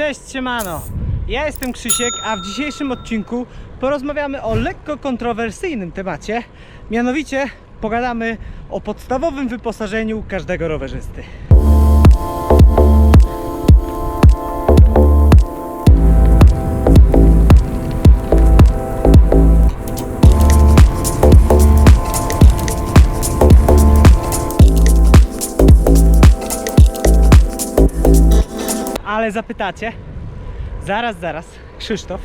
Cześć, siemano! Ja jestem Krzysiek, a w dzisiejszym odcinku porozmawiamy o lekko kontrowersyjnym temacie. Mianowicie pogadamy o podstawowym wyposażeniu każdego rowerzysty. Ale zapytacie, zaraz, zaraz, Krzysztof,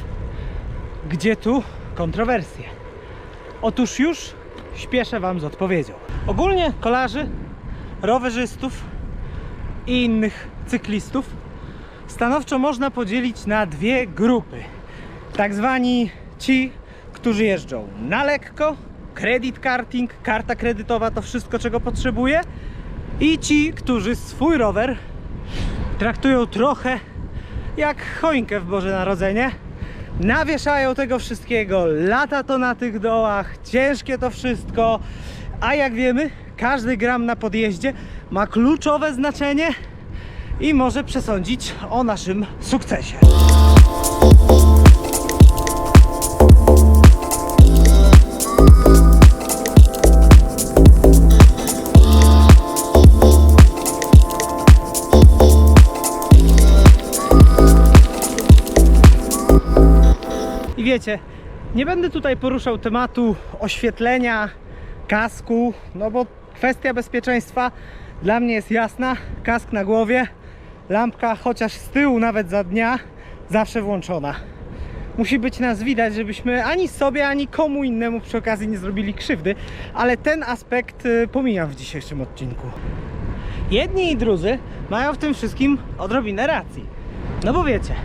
gdzie tu kontrowersje? Otóż już śpieszę Wam z odpowiedzią. Ogólnie kolarzy, rowerzystów i innych cyklistów stanowczo można podzielić na dwie grupy. Tak zwani ci, którzy jeżdżą na lekko, credit karting, karta kredytowa to wszystko czego potrzebuje i ci, którzy swój rower traktują trochę jak choinkę w Boże Narodzenie. Nawieszają tego wszystkiego, lata to na tych dołach, ciężkie to wszystko, a jak wiemy, każdy gram na podjeździe ma kluczowe znaczenie i może przesądzić o naszym sukcesie. Wiecie, nie będę tutaj poruszał tematu oświetlenia, kasku, no bo kwestia bezpieczeństwa dla mnie jest jasna. Kask na głowie, lampka chociaż z tyłu nawet za dnia zawsze włączona. Musi być nas widać, żebyśmy ani sobie, ani komu innemu przy okazji nie zrobili krzywdy, ale ten aspekt y, pomijam w dzisiejszym odcinku. Jedni i drudzy mają w tym wszystkim odrobinę racji. No bo wiecie,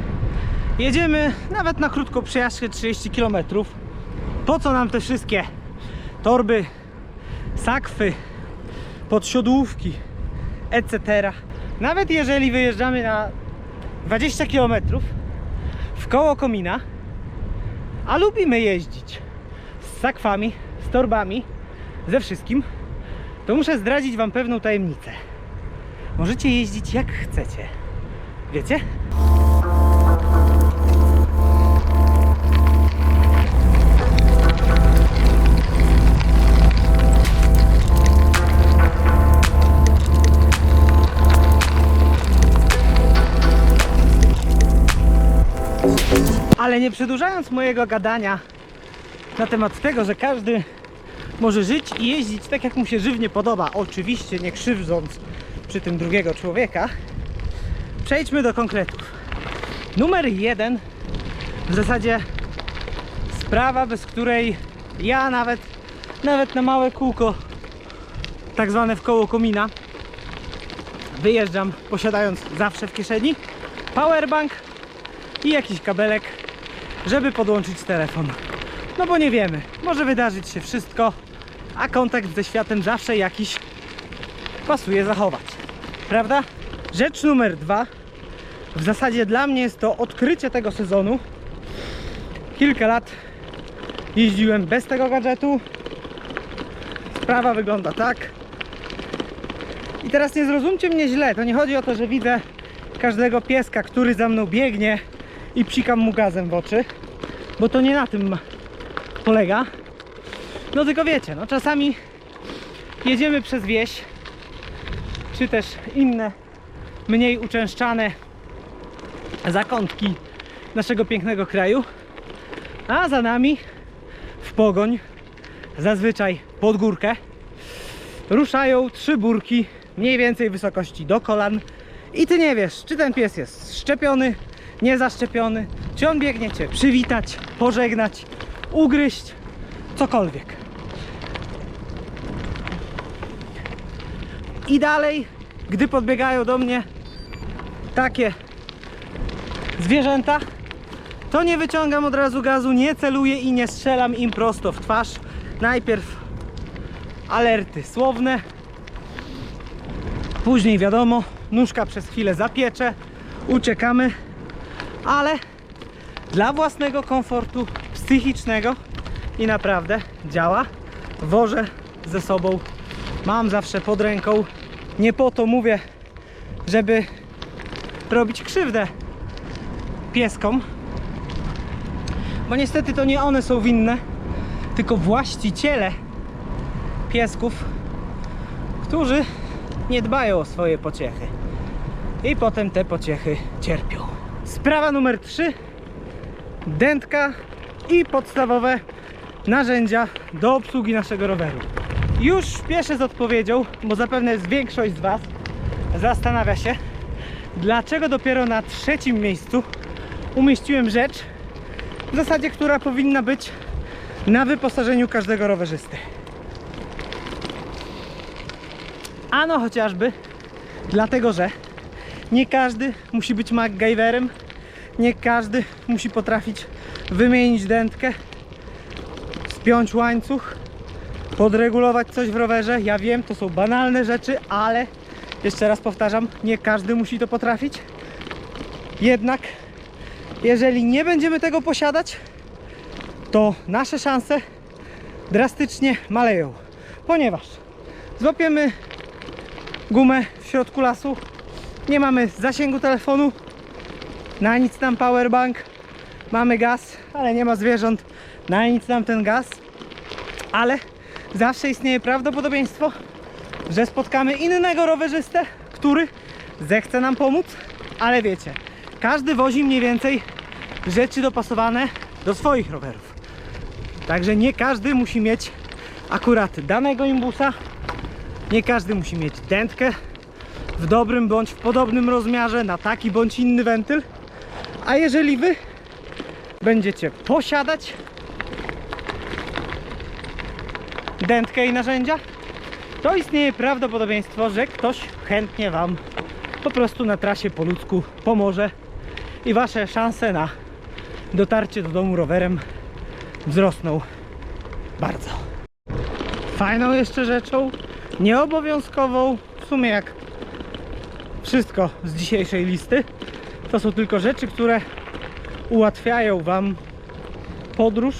Jedziemy nawet na krótką przejażdżkę 30 km. Po co nam te wszystkie torby, sakwy, podsiodłówki, etc. Nawet jeżeli wyjeżdżamy na 20 km w koło komina, a lubimy jeździć z sakwami, z torbami, ze wszystkim, to muszę zdradzić Wam pewną tajemnicę. Możecie jeździć jak chcecie. Wiecie? Ale nie przedłużając mojego gadania na temat tego, że każdy może żyć i jeździć tak, jak mu się żywnie podoba, oczywiście nie krzywdząc przy tym drugiego człowieka, przejdźmy do konkretów. Numer jeden, w zasadzie sprawa, bez której ja nawet, nawet na małe kółko, tak zwane w koło komina, wyjeżdżam posiadając zawsze w kieszeni powerbank i jakiś kabelek, żeby podłączyć telefon. No bo nie wiemy, może wydarzyć się wszystko, a kontakt ze światem zawsze jakiś pasuje zachować. Prawda? Rzecz numer dwa. W zasadzie dla mnie jest to odkrycie tego sezonu. Kilka lat jeździłem bez tego gadżetu. Sprawa wygląda tak. I teraz nie zrozumcie mnie źle, to nie chodzi o to, że widzę każdego pieska, który za mną biegnie i psikam mu gazem w oczy, bo to nie na tym polega. No tylko wiecie, no czasami jedziemy przez wieś, czy też inne mniej uczęszczane zakątki naszego pięknego kraju, a za nami w pogoń, zazwyczaj pod górkę, ruszają trzy burki mniej więcej wysokości do kolan i ty nie wiesz, czy ten pies jest szczepiony, niezaszczepiony, czy on biegnie cię przywitać, pożegnać, ugryźć, cokolwiek. I dalej, gdy podbiegają do mnie takie zwierzęta, to nie wyciągam od razu gazu, nie celuję i nie strzelam im prosto w twarz. Najpierw alerty słowne, później wiadomo, nóżka przez chwilę zapiecze, uciekamy, ale dla własnego komfortu psychicznego i naprawdę działa. Wożę ze sobą, mam zawsze pod ręką. Nie po to mówię, żeby robić krzywdę pieskom. Bo niestety to nie one są winne, tylko właściciele piesków, którzy nie dbają o swoje pociechy. I potem te pociechy cierpią. Sprawa numer 3. Dętka i podstawowe narzędzia do obsługi naszego roweru. Już śpieszę z odpowiedzią, bo zapewne większość z Was zastanawia się, dlaczego dopiero na trzecim miejscu umieściłem rzecz, w zasadzie, która powinna być na wyposażeniu każdego rowerzysty. Ano chociażby dlatego, że nie każdy musi być MacGyverem, nie każdy musi potrafić wymienić dętkę, spiąć łańcuch, podregulować coś w rowerze. Ja wiem, to są banalne rzeczy, ale jeszcze raz powtarzam, nie każdy musi to potrafić. Jednak, jeżeli nie będziemy tego posiadać, to nasze szanse drastycznie maleją, ponieważ złapiemy gumę w środku lasu, nie mamy zasięgu telefonu, na nic nam powerbank, mamy gaz, ale nie ma zwierząt, na nic nam ten gaz, ale zawsze istnieje prawdopodobieństwo, że spotkamy innego rowerzystę, który zechce nam pomóc, ale wiecie, każdy wozi mniej więcej rzeczy dopasowane do swoich rowerów. Także nie każdy musi mieć akurat danego imbusa, nie każdy musi mieć dętkę w dobrym bądź w podobnym rozmiarze na taki bądź inny wentyl. A jeżeli wy będziecie posiadać dętkę i narzędzia, to istnieje prawdopodobieństwo, że ktoś chętnie Wam po prostu na trasie po ludzku pomoże i Wasze szanse na dotarcie do domu rowerem wzrosną bardzo. Fajną jeszcze rzeczą, nieobowiązkową, w sumie jak wszystko z dzisiejszej listy, to są tylko rzeczy, które ułatwiają Wam podróż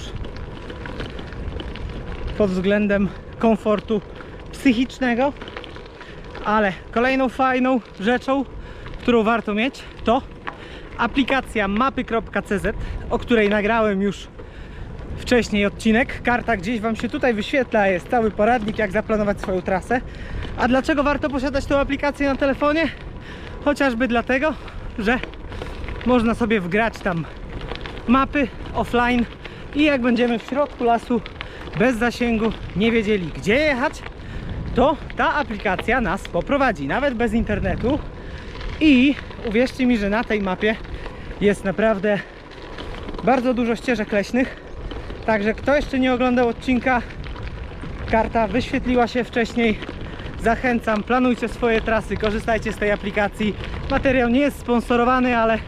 pod względem komfortu psychicznego, ale kolejną fajną rzeczą, którą warto mieć, to aplikacja mapy.cz, o której nagrałem już wcześniej odcinek. Karta gdzieś Wam się tutaj wyświetla, jest cały poradnik, jak zaplanować swoją trasę. A dlaczego warto posiadać tą aplikację na telefonie? Chociażby dlatego, że można sobie wgrać tam mapy offline i jak będziemy w środku lasu bez zasięgu, nie wiedzieli gdzie jechać, to ta aplikacja nas poprowadzi, nawet bez internetu. I uwierzcie mi, że na tej mapie jest naprawdę bardzo dużo ścieżek leśnych. Także kto jeszcze nie oglądał odcinka, karta wyświetliła się wcześniej. Zachęcam, planujcie swoje trasy, korzystajcie z tej aplikacji. Materiał nie jest sponsorowany, ale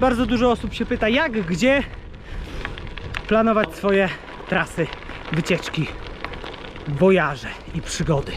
bardzo dużo osób się pyta, jak, gdzie planować swoje trasy, wycieczki, wojaże i przygody.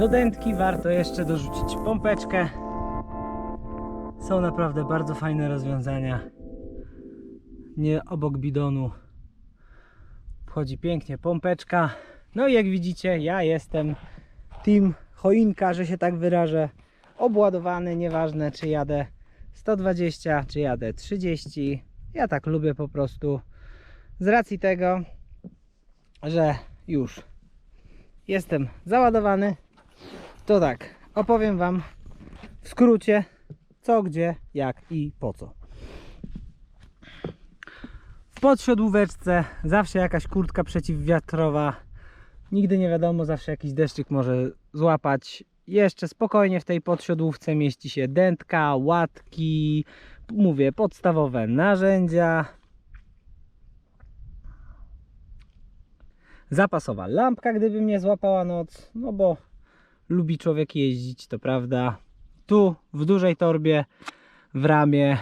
Do dętki warto jeszcze dorzucić pompeczkę. Są naprawdę bardzo fajne rozwiązania. Nie obok bidonu wchodzi pięknie pompeczka. No i jak widzicie, ja jestem team choinka, że się tak wyrażę. Obładowany, nieważne czy jadę 120, czy jadę 30. Ja tak lubię po prostu. Z racji tego, że już jestem załadowany, to tak, opowiem Wam w skrócie co, gdzie, jak i po co. W podsiodłóweczce zawsze jakaś kurtka przeciwwiatrowa. Nigdy nie wiadomo, zawsze jakiś deszczyk może złapać. Jeszcze spokojnie w tej podsiodłówce mieści się dętka, łatki, mówię, podstawowe narzędzia. Zapasowa lampka, gdyby mnie złapała noc, no bo lubi człowiek jeździć, to prawda. Tu w dużej torbie w ramie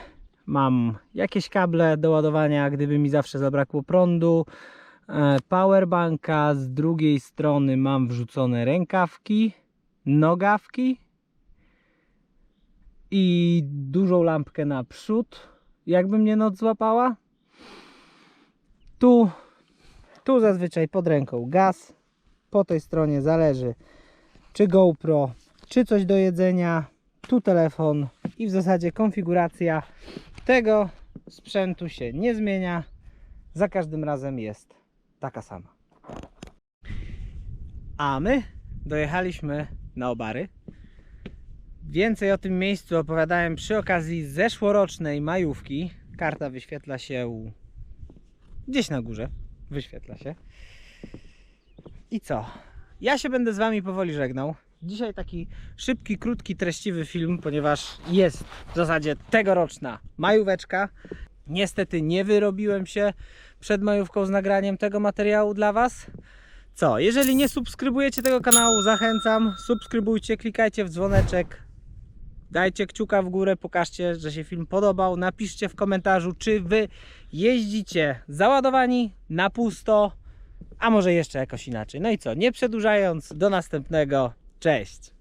mam jakieś kable do ładowania, gdyby mi zawsze zabrakło prądu. E, Powerbanka, z drugiej strony mam wrzucone rękawki, nogawki i dużą lampkę na przód, jakby mnie noc złapała. Tu, tu zazwyczaj pod ręką gaz, po tej stronie zależy czy GoPro, czy coś do jedzenia, tu telefon i w zasadzie konfiguracja tego sprzętu się nie zmienia, za każdym razem jest taka sama. A my dojechaliśmy na Obary. Więcej o tym miejscu opowiadałem przy okazji zeszłorocznej majówki. Karta wyświetla się gdzieś na górze. Wyświetla się. I co? Ja się będę z Wami powoli żegnał. Dzisiaj taki szybki, krótki, treściwy film, ponieważ jest w zasadzie tegoroczna majóweczka. Niestety nie wyrobiłem się przed majówką z nagraniem tego materiału dla Was. Co? Jeżeli nie subskrybujecie tego kanału, zachęcam. Subskrybujcie, klikajcie w dzwoneczek. Dajcie kciuka w górę, pokażcie, że się film podobał. Napiszcie w komentarzu, czy Wy jeździcie załadowani na pusto, a może jeszcze jakoś inaczej. No i co? Nie przedłużając, do następnego. Cześć!